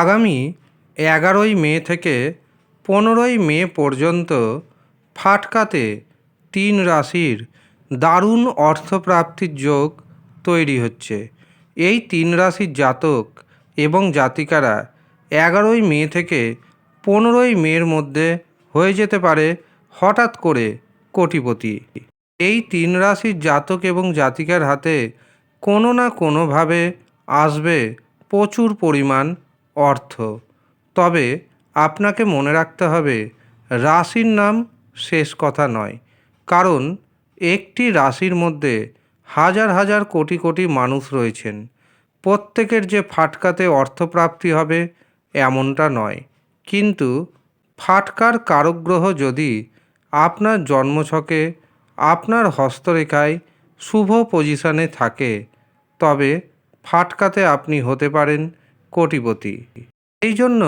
আগামী এগারোই মে থেকে পনেরোই মে পর্যন্ত ফাটকাতে তিন রাশির দারুণ অর্থপ্রাপ্তির যোগ তৈরি হচ্ছে। এই তিন রাশির জাতক এবং জাতিকারা এগারোই মে থেকে পনেরোই মের মধ্যে হয়ে যেতে পারে হঠাৎ করে কোটিপতি। এই তিন রাশির জাতক এবং জাতিকার হাতে কোনো না কোনোভাবে আসবে প্রচুর পরিমাণ অর্থ। তবে আপনাকে মনে রাখতে হবে, রাশির নাম শেষ কথা নয়। কারণ একটি রাশির মধ্যে হাজার হাজার কোটি কোটি মানুষ রয়েছেন। প্রত্যেকের যে ফাটকাতে অর্থপ্রাপ্তি হবে এমনটা নয়। কিন্তু ফাটকার কারকগ্রহ যদি আপনার জন্মছকে আপনার হস্তরেখায় শুভ পজিশনে থাকে, তবে ফাটকাতে আপনি হতে পারেন কোটিপতি। এই জন্য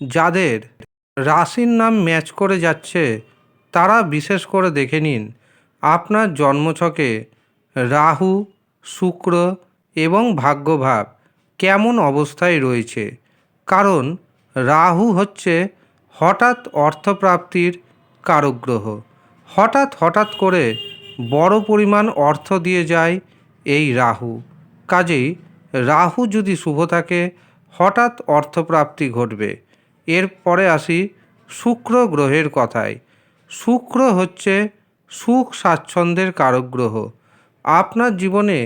যাদের রাশির নাম ম্যাচ করে যাচ্ছে, তারা বিশেষ করে দেখে নিন, আপনার জন্মছকে রাহু, শুক্র এবং ভাগ্যভাব কেমন অবস্থায় রয়েছে। কারণ রাহু হচ্ছে হঠাৎ অর্থপ্রাপ্তির কারক গ্রহ হঠাৎ হঠাৎ করে বড় পরিমাণ অর্থ দিয়ে যায় এই রাহু। কাজেই রাহু যদি শুভ থাকে হঠাৎ অর্থপ্রাপ্তি ঘটবে। এরপরে আসি শুক্র গ্রহের কথায়। শুক্র হচ্ছে সুখ স্বাচ্ছন্দ্যের কারক গ্রহ। আপনার জীবনে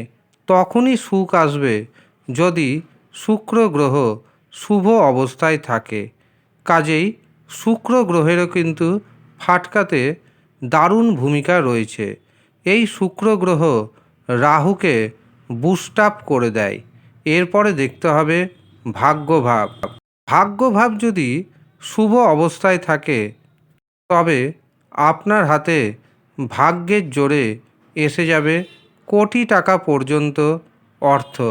তখনই সুখ আসবে যদি শুক্র গ্রহ শুভ অবস্থায় থাকে। কাজেই শুক্র গ্রহেরও কিন্তু ফাটকাতে দারুণ ভূমিকা রয়েছে। এই শুক্র গ্রহ রাহুকে বুস্ট আপ করে দেয়। এরপরে দেখতে হবে ভাগ্যভাব। ভাগ্যভাব যদি শুভ অবস্থায় থাকে, তবে আপনার হাতে ভাগ্যের জোরে এসে যাবে কোটি টাকা পর্যন্ত অর্থ।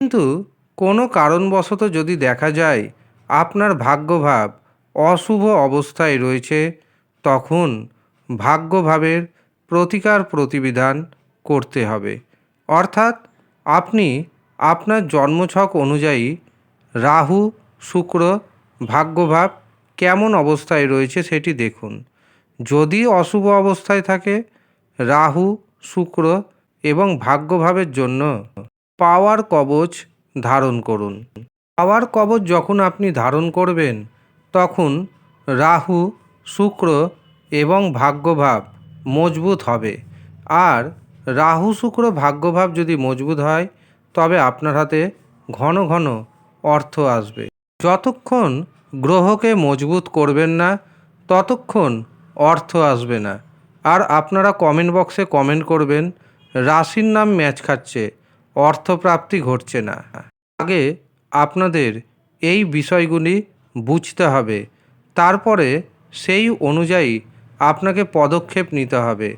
কিন্তু কোনো কারণবশত যদি দেখা যায় আপনার ভাগ্যভাব অশুভ অবস্থায় রয়েছে, তখন ভাগ্যভাবের প্রতিকার প্রতিবিধান করতে হবে। অর্থাৎ আপনি আপনার জন্মছক অনুযায়ী রাহু, শুক্র, ভাগ্যভাব কেমন অবস্থায় রয়েছে সেটি দেখুন। যদি অশুভ অবস্থায় থাকে, রাহু, শুক্র এবং ভাগ্যভাবের জন্য পাওয়ার কবচ ধারণ করুন। পাওয়ার কবচ যখন আপনি ধারণ করবেন, তখন রাহু, শুক্র এবং ভাগ্যভাব মজবুত হবে। আর রাহু, শুক্র, ভাগ্যভাব যদি মজবুত হয়, তবে আপনার হাতে ঘন ঘন অর্থ আসবে। যতক্ষণ গ্রহকে মজবুত করবেন না, ততক্ষণ অর্থ আসবে না। আর আপনারা কমেন্ট বক্সে কমেন্ট করবেন, রাশির নাম ম্যাচ খাচ্ছে, অর্থপ্রাপ্তি ঘটছে না। আগে আপনাদের এই বিষয়গুলি বুঝতে হবে, তারপরে সেই অনুযায়ী আপনাকে পদক্ষেপ নিতে হবে।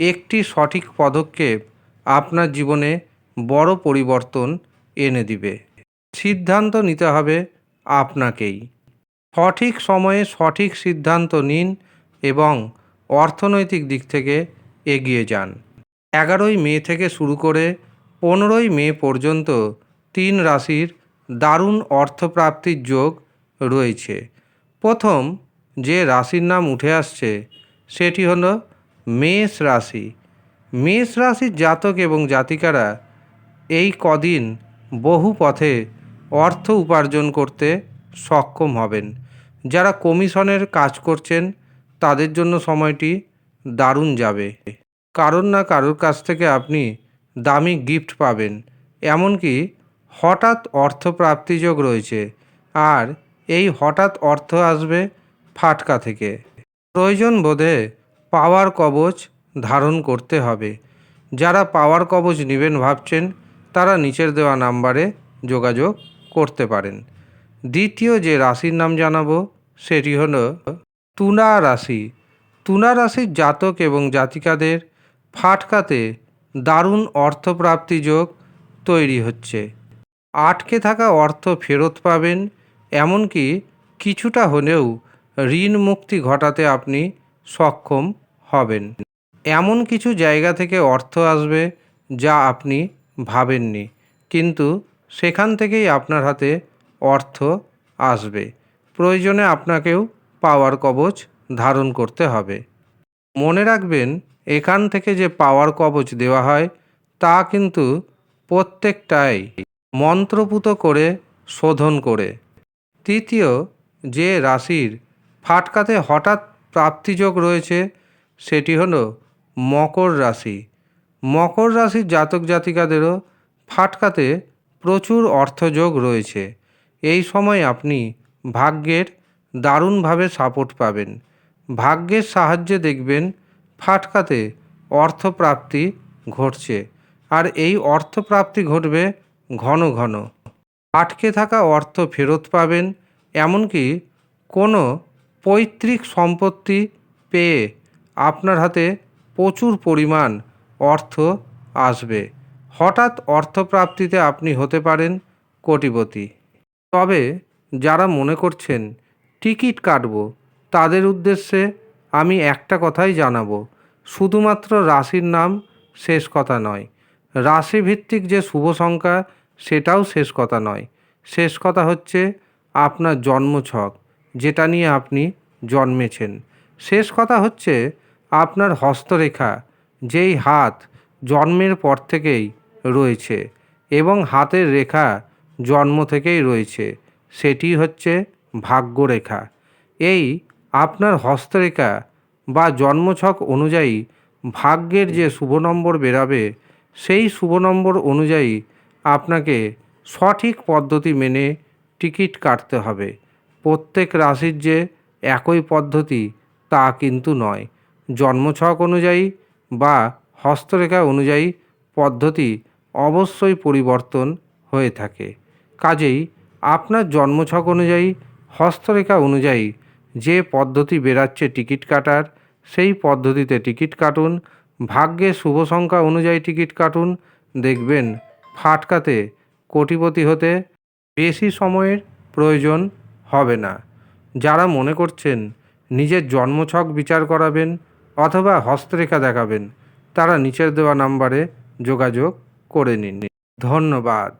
একটি সঠিক পদক্ষেপ আপনার জীবনে বড় পরিবর্তন এনে দিবে। সিদ্ধান্ত নিতে হবে আপনাকেই। সঠিক সময়ে সঠিক সিদ্ধান্ত নিন এবং অর্থনৈতিক দিক থেকে এগিয়ে যান। এগারোই মে থেকে শুরু করে পনেরোই মে পর্যন্ত তিন রাশির দারুণ অর্থপ্রাপ্তির যোগ রয়েছে। প্রথম যে রাশির নাম উঠে আসছে সেটি হলো মেষ রাশি। মেষ রাশির জাতক এবং জাতিকারা এই কদিন বহু পথে অর্থ উপার্জন করতে সক্ষম হবেন। যারা কমিশনের কাজ করছেন, তাদের জন্য সময়টি দারুণ যাবে। কারোর না কারোর কাছ থেকে আপনি দামি গিফট পাবেন, এমনকি হঠাৎ অর্থপ্রাপ্তিযোগ রয়েছে, আর এই হঠাৎ অর্থ আসবে ফাটকা থেকে। প্রয়োজন বোধে পাওয়ার কবচ ধারণ করতে হবে। যারা পাওয়ার কবচ নেবেন ভাবছেন, তারা নিচের দেওয়া নাম্বারে যোগাযোগ করতে পারেন। দ্বিতীয় যে রাশির নাম জানাব, সেটি হলো তুলা রাশি। তুলা রাশির জাতক এবং জাতিকাদের ফাটকাতে দারুণ অর্থপ্রাপ্তি যোগ তৈরি হচ্ছে। আটকে থাকা অর্থ ফেরত পাবেন, এমনকি কিছুটা হলেও ঋণ মুক্তি ঘটাতে আপনি সক্ষম হবেন। এমন কিছু জায়গা থেকে অর্থ আসবে, যা আপনি ভাবেননি। কিন্তু সেখান থেকেই আপনার হাতে অর্থ আসবে। প্রয়োজনে আপনাকেও পাওয়ার কবচ ধারণ করতে হবে। মনে রাখবেন, এখান থেকে যে পাওয়ার কবচ দেওয়া হয়, তা কিন্তু প্রত্যেকটাই মন্ত্রপুত করে শোধন করে। তৃতীয়, যে রাশির ফাটকাতে হঠাৎ প্রাপ্তিযোগ রয়েছে, সেটি হলো মকর রাশি। মকর রাশির জাতক জাতিকাদেরও ফাটকাতে প্রচুর অর্থযোগ রয়েছে। এই সময় আপনি ভাগ্যের দারুণভাবে সাপোর্ট পাবেন। ভাগ্যের সাহায্যে দেখবেন ফাটকাতে অর্থপ্রাপ্তি ঘটছে। আর এই অর্থপ্রাপ্তি ঘটবে ঘন ঘন। আটকে থাকা অর্থ ফেরত পাবেন, এমনকি কোনো পৈতৃক সম্পত্তি পেয়ে আপনার হাতে প্রচুর পরিমাণ অর্থ আসবে। হঠাৎ অর্থপ্রাপ্তিতে আপনি হতে পারেন কোটিপতি। তবে যারা মনে করছেন, টিকিট কাটব তাদের উদ্দেশ্যে আমি একটা কথাই জানাব। শুধুমাত্র রাশির নাম শেষ কথা নয়। রাশিভিত্তিক যে শুভ সংখ্যা, সেটাও শেষ কথা নয়। শেষ কথা হচ্ছে আপনার জন্মছক, যেটা নিয়ে আপনি জন্মেছেন। শেষ কথা হচ্ছে আপনার হস্তরেখা, যেই হাত জন্মের পর থেকেই রয়েছে এবং হাতের রেখা জন্ম থেকেই রয়েছে। সেটি হচ্ছে ভাগ্যরেখা। এই আপনার হস্তরেখা বা জন্মছক অনুযায়ী ভাগ্যের যে শুভ নম্বর বেরাবে, সেই শুভ নম্বর অনুযায়ী আপনাকে সঠিক পদ্ধতি মেনে টিকিট কাটতে হবে। প্রত্যেক রাশির যে একই পদ্ধতি তা কিন্তু নয়। জন্মছক অনুযায়ী বা হস্তরেখা অনুযায়ী পদ্ধতি অবশ্যই পরিবর্তন হয়ে থাকে। কাজেই আপনার জন্মছক অনুযায়ী, হস্তরেখা অনুযায়ী যে পদ্ধতি বেরাচ্ছে টিকিট কাটার, সেই পদ্ধতিতে টিকিট কাটুন। ভাগ্যে শুভ সংখ্যা অনুযায়ী টিকিট কাটুন। দেখবেন ফাটকাতে কোটিপতি হতে বেশি সময়ের প্রয়োজন হবে না। যারা মনে করছেন নিজের জন্মছক বিচার করাবেন অথবা হস্তরেখা দেখাবেন, তারা নিচের দেওয়া নাম্বারে যোগাযোগ করে নিন। ধন্যবাদ।